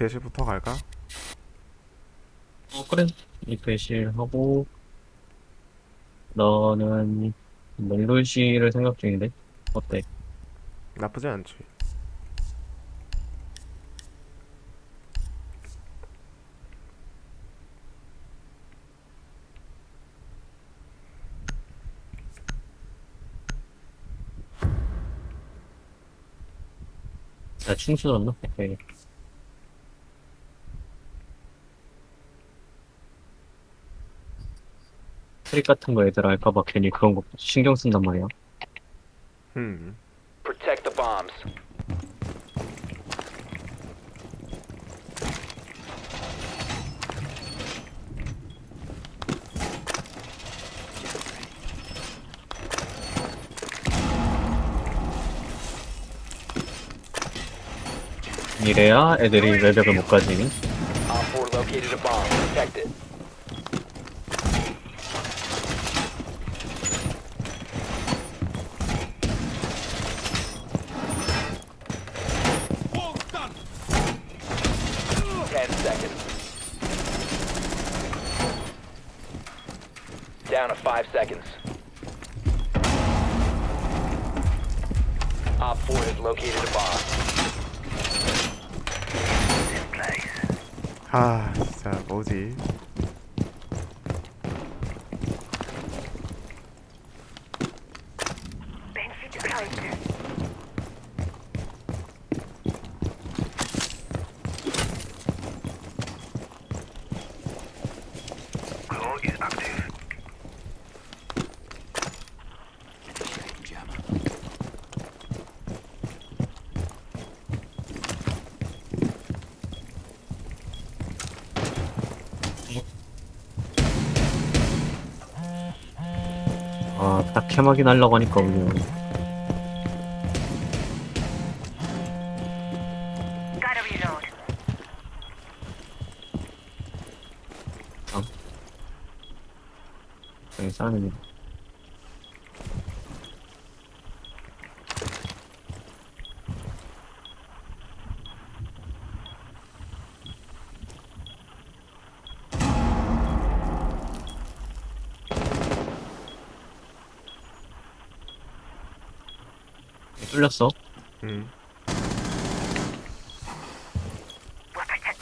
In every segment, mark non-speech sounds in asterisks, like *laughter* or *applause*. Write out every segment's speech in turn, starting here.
배실부터 갈까? 어, 그래. 이 배실하고, 너는 멜로시를 생각 중인데? 어때? 나쁘지 않지. 나 충수 들었나? 오케이. 트릭 같은 거 애들 알까봐 괜히 그런 거 신경 쓴단 말이야. 음. Protect the bombs. 이래야 애들이 외벽을 못 가지. Op 4 located a bomb. Protect it. Op 4 has located a bomb. 아, 진짜 뭐지? 캐막이 날라고 하니까 그냥. 뚫렸어.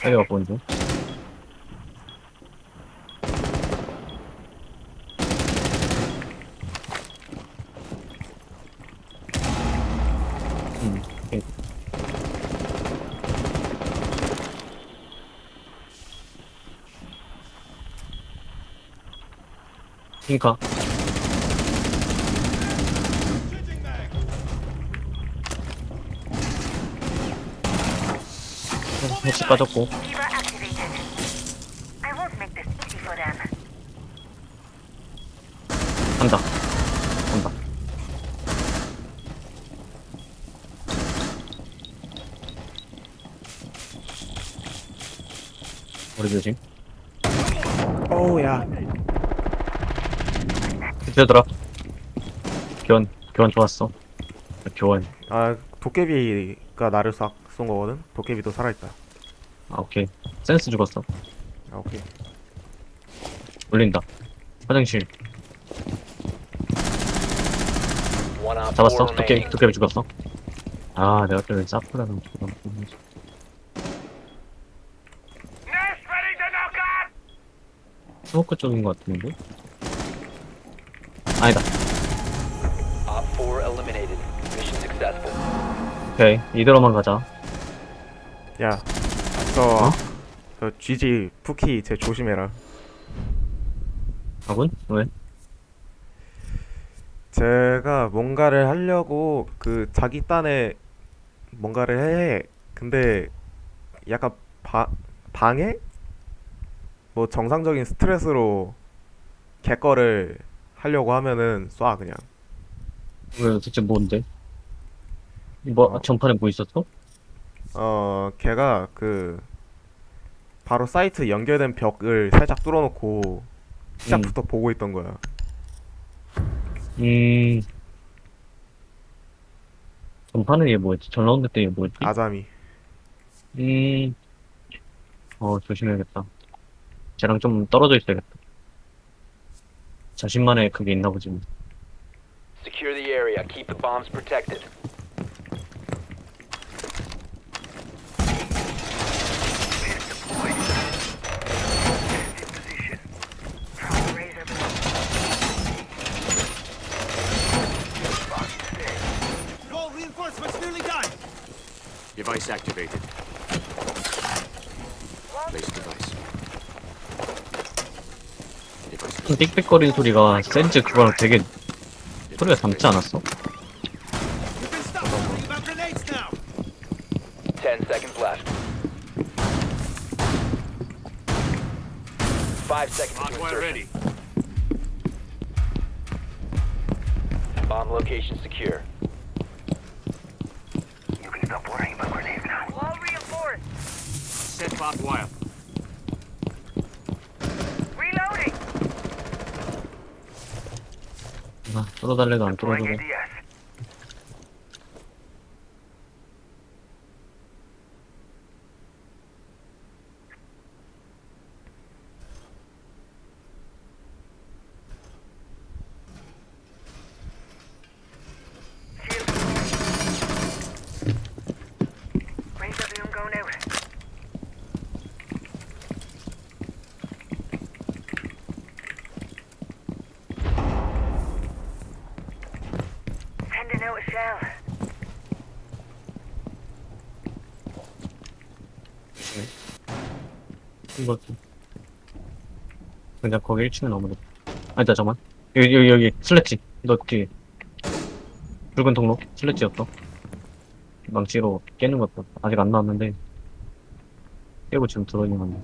빨리 와보는 중. 음, 오케이. 핑카. 혹시 빠졌고. Fever activated. I won't make this easy for them. 간다. 간다. 머리 조심. 어우, 야. 드디어더라. 교환, 교환 좋았어. 교환. 아, 도깨비가 나를 싹 쏜 거거든? 도깨비도 살아있다. 아, 오케이. 센스 죽었어. 아, 오케이. 올린다. 화장실. One op 4 잡았어. 도깨비. 도깨비 죽었어. 아, 내가 때문에 짜프라는 죽었 스모크 쪽인 것 같은데? 아니다. Op 4 eliminated. Mission successful. 오케이. 이대로만 가자. 야, 저, 어? 저 GG 푸키 쟤 조심해라. 아군? 왜? 제가 뭔가를 하려고 그 자기 딴에 뭔가를 해. 근데 약간 바, 방해? 뭐 정상적인 스트레스로 걔 거를 하려고 하면은 쏴 그냥. 왜 대체 뭔데? 뭐 어. 전판에 뭐 있었어? 어, 걔가 그 바로 사이트 연결된 벽을 살짝 뚫어놓고 시작부터 보고 있던 거야. 음 전판에 얘 뭐였지? 전 라운드 때얘 뭐였지? 아자미. 음 어, 조심해야겠다. 쟤랑 좀 떨어져 있어야겠다. 자신만의 그게 있나 보지. 뭐. Secure the area. Keep the bombs protected. Device activated. Place device. Device 좀 삑삑거리는 소리가 센즈 그거랑 되게 소리가 닮지 않았어? 아, 뚫어달래도 안 뚫어주고. 이거 좀. 그냥 거기 1층에 넘어졌 아니다, 잠만. 여기, 여기, 여기, 슬래치. 너 뒤에. 붉은 통로, 슬래치였어. 망치로 깨는 것도 아직 안 나왔는데. 깨고 지금 들어있는 건데.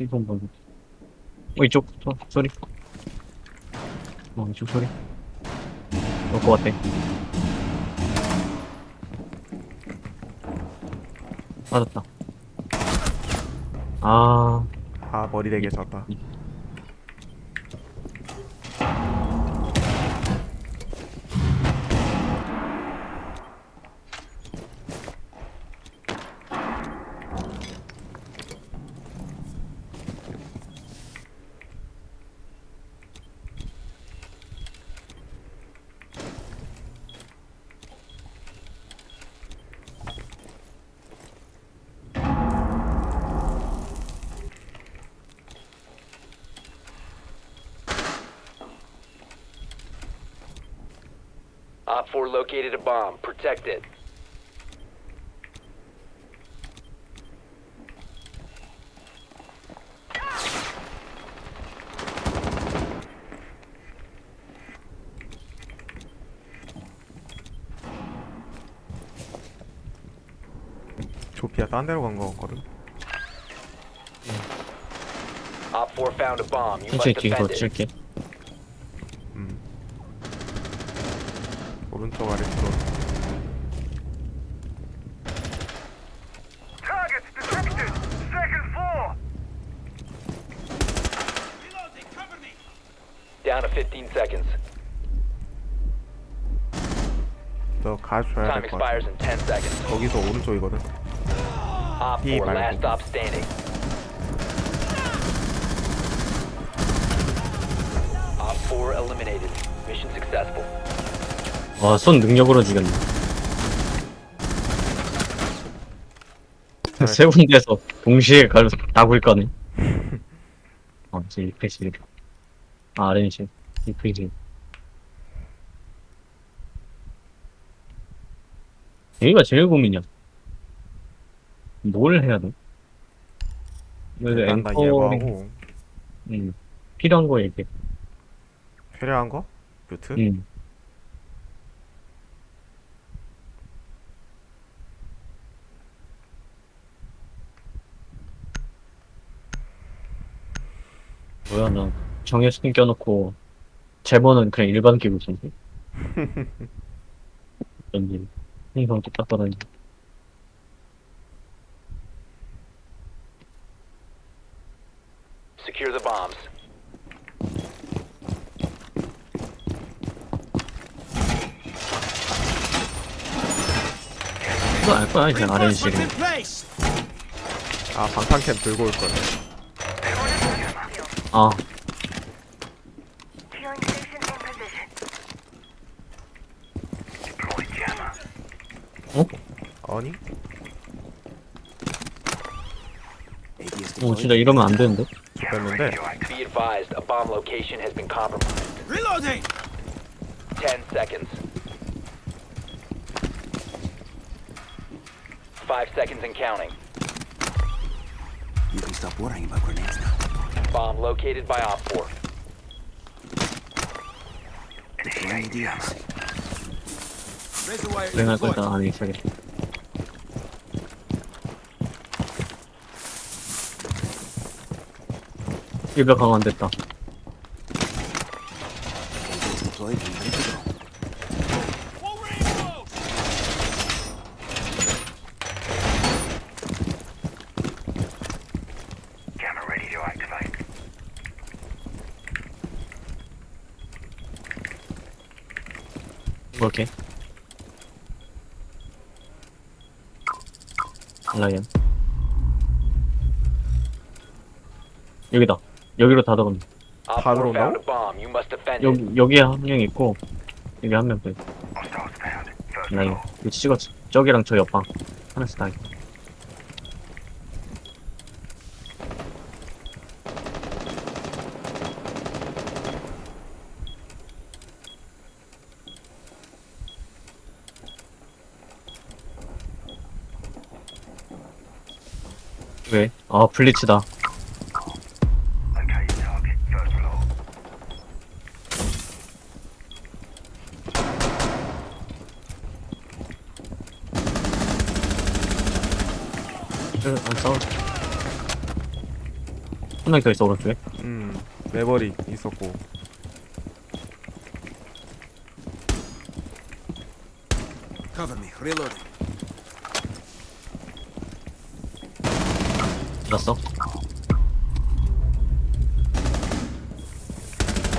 1번 번. 어, 이쪽, 저, 소리. 어, 이쪽 소리. 올것 같아. 맞았다. 아, 아 머리 되게 졌다 Op 4 located a bomb. Protect it. 조피아 딴 데로 간 거 같거든 Op 4 found a bomb. You 천천히 must 뒤로 defend it. 칠게. Down to 15 seconds. 너 가줘야 Time 될 것 같아 expires in 10 seconds. 거기서 오른쪽이거든 Op 이 4 말고. last stop standing. Op 4 eliminated. Mission successful. 와, 손 능력으로 죽였네. 세 군데서 동시에 가서 다굴 거네. 어, 이제 2페이지. 아, 아렌시. 2페이지. 여기가 제일 고민이야. 뭘 해야 돼? 일단 나 앵커, 예고하고 음, 필요한 거 얘기해. 필요한 거? 뮤트? 음. 뭐야 나 정예 스킨 껴놓고 제보는 그냥 일반 있었는데 어쩐 *laughs* 일 항상 똑같더라니 Secure the bombs. 거야 알 거야 이제 in place. 아 방탄캠 들고 올 걸. 아 Healing station in position. Deploy jammer. 어? 아니? 어 진짜 이러면 안 되는데 죽였는데 Be advised, a bomb location has been compromised. Reloading. 10 seconds. 5 seconds and counting. You can stop worrying about grenades now. Bomb located by Op 4. Deploying DMs. Razor wire 불행할 거 deployed. 일단 안에 있어야겠다 일벽 강화됐다 이렇게 라이언 여기다 여기로 다 들어온다 Op 다4 found 들어온다고? a bomb. You must defend it. 여기 여기에 한 명 있고 여기 한 명 더 있고 라이언. 이거 찍었지 저기랑 저 옆방 하나씩 다 있고 왜? 아 블리츠다. 안 싸워 한명더 있어 오른쪽에 음 매버릭 있었고 Cover me. Reloading. 들었어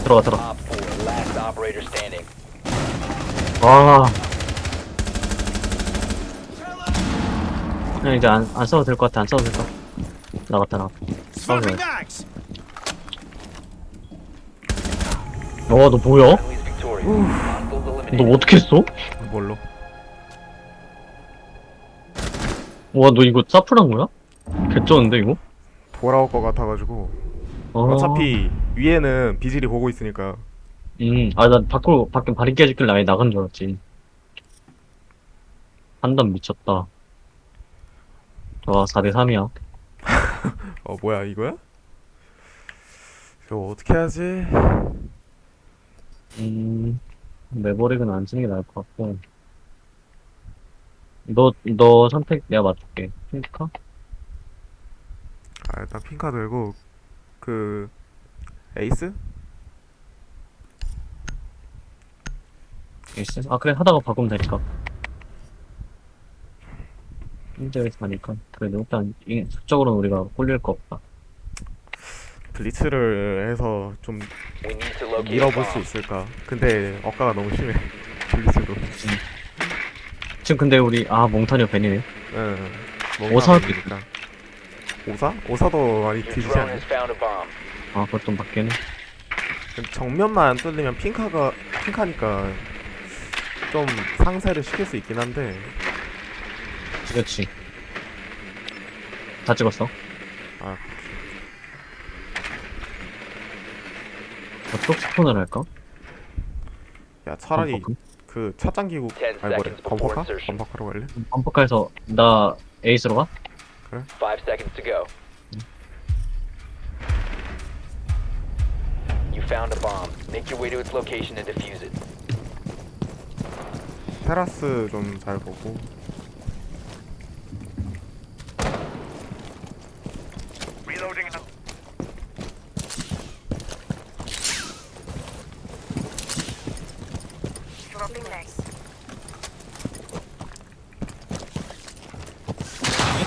들어가 들어가 Op 4, last operator standing. 와. 그냥 이제 안, 안 싸워도 될 것 같아, 안 싸워도 될것 같아. 나갔다, 나갔다. Swapping Okay. mags. 어, 너 뭐야? Friendly's victorious. Hostiles 너 eliminated. 어떻게 했어? 뭘로? 와, 너 이거 사프란 거야? 개쩌는데, 이거? 돌아올 것 같아가지고 어. 어차피 위에는 비질이 보고 있으니까 음, 아, 나 밖으로, 밖에 발이 깨지길래 아예 나간 줄 알았지. 판단 미쳤다. 와, 4대3이야. *laughs* 어 뭐야 이거야? 이거 어떻게 하지? 음, 매버릭은 안 쓰는 게 나을 것 같고. 너, 너 선택 내가 맞출게. 핑카? 아 일단 핑카 들고 그 에이스? 있어? 아 그래 하다가 바꾸면 되니까 현재에서 하니까 그래도 일단 이- 수적으로는 우리가 홀릴 거 없다 블리츠를 해서 좀 밀어볼 수. 있을까? 근데 억가가 너무 심해 *laughs* 블리츠도 지금 근데 우리 아 몽타니어 벤이네 응 오사 니까 오사? 오사도 많이 Your 뒤지지 drone 않나? has found a bomb. 아 그것도 바뀌네 정면만 뚫리면 핑카가 핑카니까 좀 상세를 시킬 수 있긴 한데 그렇지 다 찍었어 아 어떻게 스폰을 할까? 야 차라리 범퍼크? 그 찻장 기구 Ten 아니 뭐래 seconds before 범퍼카? insertion. 범퍼카로 갈래? 범퍼카에서 나 에이스로 가? 5 seconds to go. You found a bomb. Make your way to its location and defuse it. 테라스 좀 잘 보고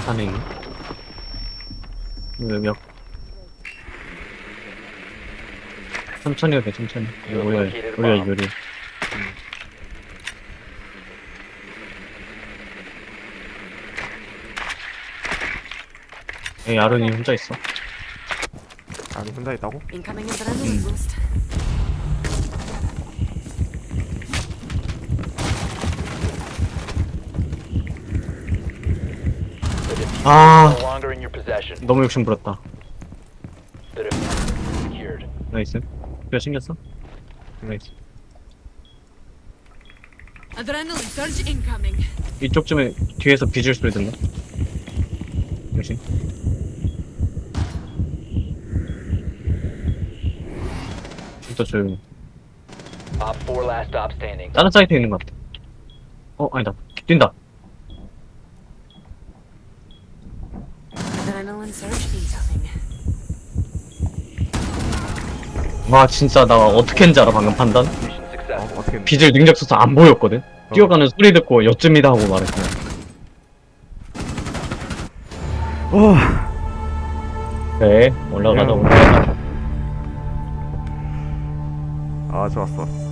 산행 외벽 천천히 해도 돼 천천히 우리가 우리가 요리 에이 아론이 혼자 있어 아론 혼자 있다고? 응. 아, No longer in your possession. 너무 욕심 부렸다. The diffuser is secured. 나이스. 뼈 챙겼어? 나이스. Adrenaline surge incoming. 이쪽쯤에 뒤에서 비질 소리 듣나? 조심. 진짜 조용히. Op 4 last stop standing. 다른 사이트에 있는 것 같아. 어, 아니다. 뛴다. Adrenaline surge incoming. 와, 진짜 나 어떻게 했는지 알아, 방금 판단? Mission 어 successful. 어떻게 비질 능력 써서 안 보였거든? 뛰어가는 소리 듣고 여쯤이다 하고 말했어. 어 그래, 올라가자, 야. 올라가자. 아 좋았어